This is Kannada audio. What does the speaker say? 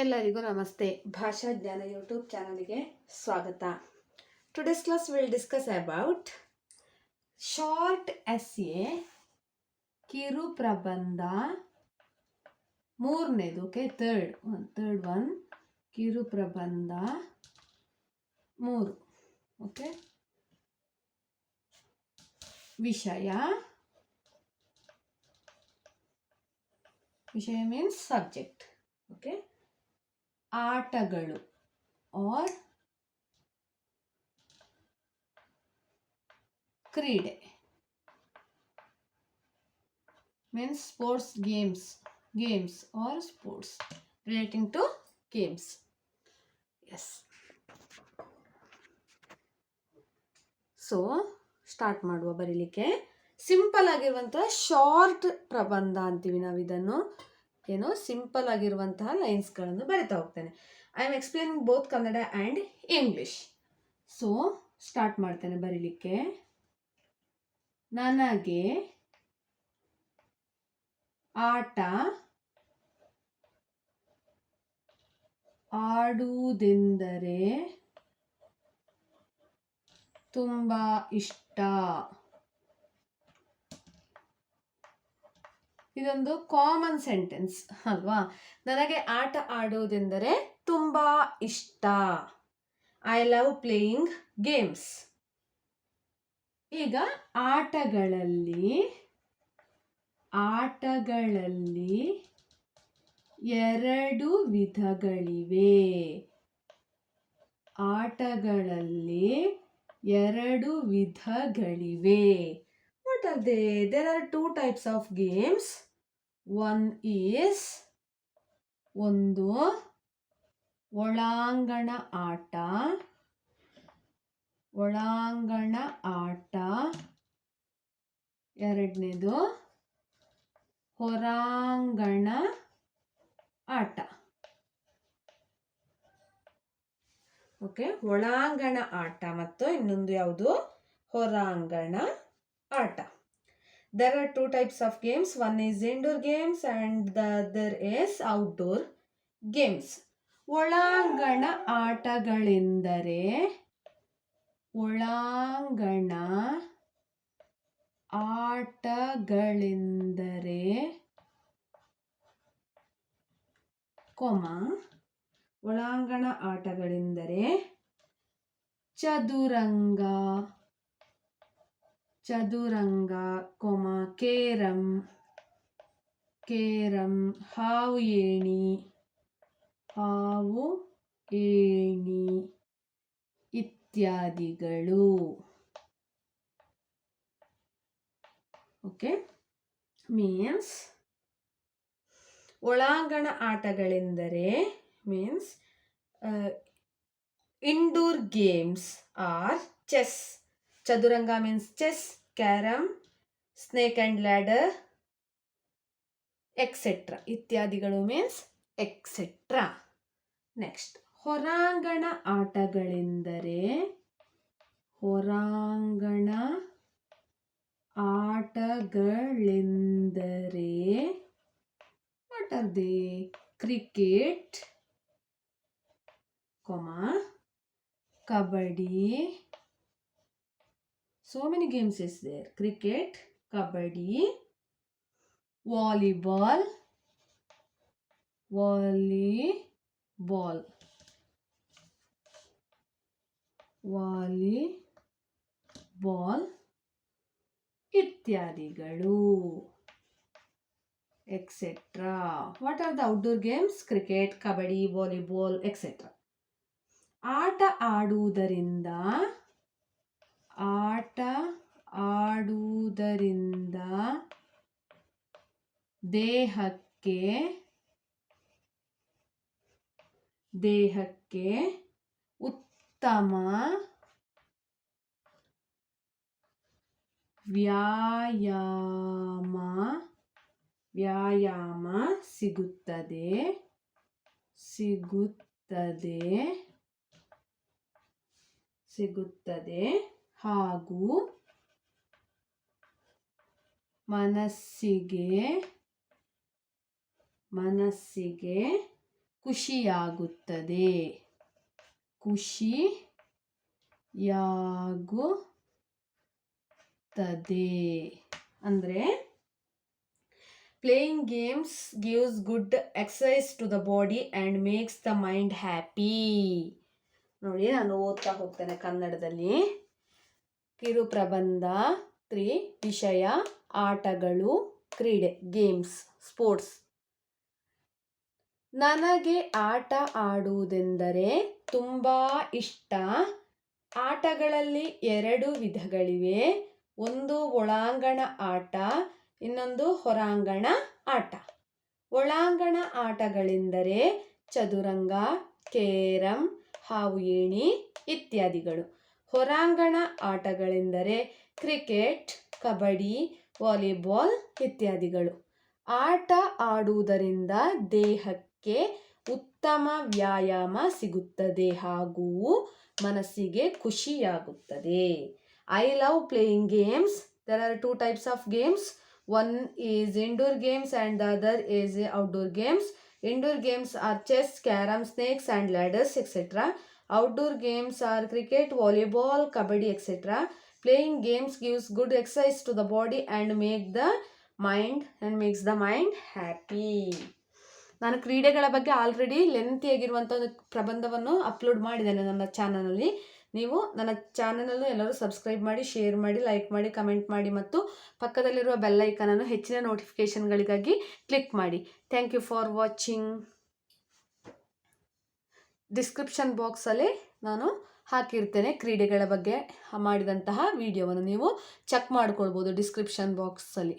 ಎಲ್ಲರಿಗೂ ನಮಸ್ತೆ. ಭಾಷಾ ಜ್ಞಾನ ಯೂಟ್ಯೂಬ್ ಚಾನಲ್ಗೆ ಸ್ವಾಗತ. Today's class will discuss about short essay ಕಿರು ಪ್ರಬಂಧ ಮೂರನೇದು okay third one third one ಕಿರು ಪ್ರಬಂಧ ಮೂರು ಓಕೆ ವಿಷಯ ವಿಷಯ ಮೀನ್ಸ್ ಸಬ್ಜೆಕ್ಟ್ ಓಕೆ ಆಟಗಳು ಆರ್ ಕ್ರೀಡೆ. Means sports games games or sports relating to games S so start ಮಾಡುವ ಬರೀಲಿಕ್ಕೆ. ಸಿಂಪಲ್ ಆಗಿರುವಂತಹ ಶಾರ್ಟ್ ಪ್ರಬಂಧ ಅಂತೀವಿ ನಾವು ಇದನ್ನು ಏನು ಸಿಂಪಲ್ ಆಗಿರುವಂತಹ ಲೈನ್ಸ್ಗಳನ್ನು ಬರಿತಾ ಹೋಗ್ತೇನೆ. I am explaining both Kannada and English so start ಮಾಡ್ತೇನೆ ಬರೀಲಿಕ್ಕೆ. ನನಗೆ ಆಟ ಆಡುವುದೆಂದರೆ ತುಂಬ ಇಷ್ಟ. ಇದೊಂದು ಕಾಮನ್ ಸೆಂಟೆನ್ಸ್ ಅಲ್ವಾ? ನನಗೆ ಆಟ ಆಡುವುದೆಂದರೆ ತುಂಬ ಇಷ್ಟ. ಐ ಲವ್ ಪ್ಲೇಯಿಂಗ್ ಗೇಮ್ಸ್ ಈಗ ಆಟಗಳಲ್ಲಿ ಆಟಗಳಲ್ಲಿ ಎರಡು ವಿಧಗಳಿವೆ. ಆಟಗಳಲ್ಲಿ ಎರಡು ವಿಧಗಳಿವೆ. What are they there are two types of games. One is ಒಂದು ಒಳಾಂಗಣ ಆಟ. ಒಳಾಂಗಣ ಆಟ. ಎರಡನೇದು ಹೊರಾಂಗಣ ಆಟ. ಓಕೆ ಒಳಾಂಗಣ ಆಟ ಮತ್ತು ಇನ್ನೊಂದು ಯಾವುದು? ಹೊರಾಂಗಣ ಆಟ. There are two types of games one is indoor games and the other is outdoor games ಒಳಾಂಗಣ ಆಟಗಳೆಂದರೆ ಒಳಾಂಗಣ ಆಟಗಳೆಂದರೆ ಕೊಮ ಒಳಾಂಗಣ ಆಟಗಳೆಂದರೆ ಚದುರಂಗ ಚದುರಂಗ, ಕೊಮ, ಕೇರಂ ಕೇರಂ, ಹಾವು ಏಣಿ ಹಾವು ಏಣಿ ಇತ್ಯಾದಿಗಳು. ಓಕೆ ಮೀನ್ಸ್ ಒಳಾಂಗಣ ಆಟಗಳೆಂದರೆ means indoor games or chess Chaduranga means chess carrom, snake and ladder etcetera ಇತ್ಯಾದಿಗಳು ಮೀನ್ಸ್ ಎಕ್ಸೆಟ್ರಾ ನೆಕ್ಸ್ಟ್ ಹೊರಾಂಗಣ ಆಟಗಳೆಂದರೆ ಹೊರಾಂಗಣ ಆಟಗಳೆಂದರೆ what are the cricket comma kabaddi so many games is there. Cricket, kabaddi, volleyball volleyball. Volleyball ಇತ್ಯಾದಿಗಳು etcetera what are the outdoor games cricket kabaddi volleyball etcetera ಆಟ ಆಡುವುದರಿಂದ ಆಟ ಆಡುವುದರಿಂದ ದೇಹಕ್ಕೆ ದೇಹಕ್ಕೆ ಉತ್ತಮ ವ್ಯಾಯಾಮ ವ್ಯಾಯಾಮ ಸಿಗುತ್ತದೆ ಸಿಗುತ್ತದೆ ಸಿಗುತ್ತದೆ. ಹಾಗೂ ಮನಸ್ಸಿಗೆ ಮನಸ್ಸಿಗೆ ಖುಷಿಯಾಗುತ್ತದೆ. ಖುಷಿ ಯಾಗುತ್ತದೆ ಅಂದರೆ playing games gives good exercise to the body and makes the mind happy ನೋಡಿ, ನಾನು ಓದ್ತಾ ಹೋಗ್ತೇನೆ ಕನ್ನಡದಲ್ಲಿ. ಕಿರು ಪ್ರಬಂಧ ತ್ರೀ ವಿಷಯ, ಆಟಗಳು, ಕ್ರೀಡೆ, ಗೇಮ್ಸ್, ಸ್ಪೋರ್ಟ್ಸ್. ನನಗೆ ಆಟ ಆಡುವುದೆಂದರೆ ತುಂಬ ಇಷ್ಟ. ಆಟಗಳಲ್ಲಿ ಎರಡು ವಿಧಗಳಿವೆ. ಒಂದು ಒಳಾಂಗಣ ಆಟ, ಇನ್ನೊಂದು ಹೊರಾಂಗಣ ಆಟ. ಒಳಾಂಗಣ ಆಟಗಳೆಂದರೆ ಚದುರಂಗ, ಕೇರಂ, ಹಾವು ಏಣಿ ಇತ್ಯಾದಿಗಳು. ಹೊರಾಂಗಣ ಆಟಗಳೆಂದರೆ ಕ್ರಿಕೆಟ್, ಕಬಡ್ಡಿ, ವಾಲಿಬಾಲ್ ಇತ್ಯಾದಿಗಳು. ಆಟ ಆಡುವುದರಿಂದ ದೇಹಕ್ಕೆ ಉತ್ತಮ ವ್ಯಾಯಾಮ ಸಿಗುತ್ತದೆ ಹಾಗೂ ಮನಸ್ಸಿಗೆ ಖುಷಿಯಾಗುತ್ತದೆ. I love playing games there are two types of games one is indoor games and the other is outdoor games indoor games are chess carrom snakes and ladders etcetera outdoor games are cricket volleyball kabaddi etcetera playing games gives good exercise to the body and make the mind and makes the mind happy ನಾನು ಕ್ರೀಡೆಗಳ ಬಗ್ಗೆ ಆಲ್ರೆಡಿ ಲೆಂತಿಯಾಗಿರುವಂಥ ಒಂದು ಪ್ರಬಂಧವನ್ನು ಅಪ್ಲೋಡ್ ಮಾಡಿದ್ದೇನೆ ನನ್ನ ಚಾನಲಲ್ಲಿ ನೀವು ನನ್ನ ಚಾನಲಲ್ಲೂ ಎಲ್ಲರೂ ಸಬ್ಸ್ಕ್ರೈಬ್ ಮಾಡಿ ಶೇರ್ ಮಾಡಿ ಲೈಕ್ ಮಾಡಿ ಕಮೆಂಟ್ ಮಾಡಿ, ಮತ್ತು ಪಕ್ಕದಲ್ಲಿರುವ ಬೆಲ್ ಐಕನನ್ನು ಹೆಚ್ಚಿನ ನೋಟಿಫಿಕೇಷನ್ಗಳಿಗಾಗಿ ಕ್ಲಿಕ್ ಮಾಡಿ. Thank you for watching description ಬಾಕ್ಸಲ್ಲಿ ನಾನು ಹಾಕಿರ್ತೇನೆ ಕ್ರೀಡೆಗಳ ಬಗ್ಗೆ ಮಾಡಿದಂತಹ ವಿಡಿಯೋವನ್ನು ನೀವು ಚೆಕ್ ಮಾಡ್ಕೊಳ್ಬೋದು ಡಿಸ್ಕ್ರಿಪ್ಷನ್ ಬಾಕ್ಸಲ್ಲಿ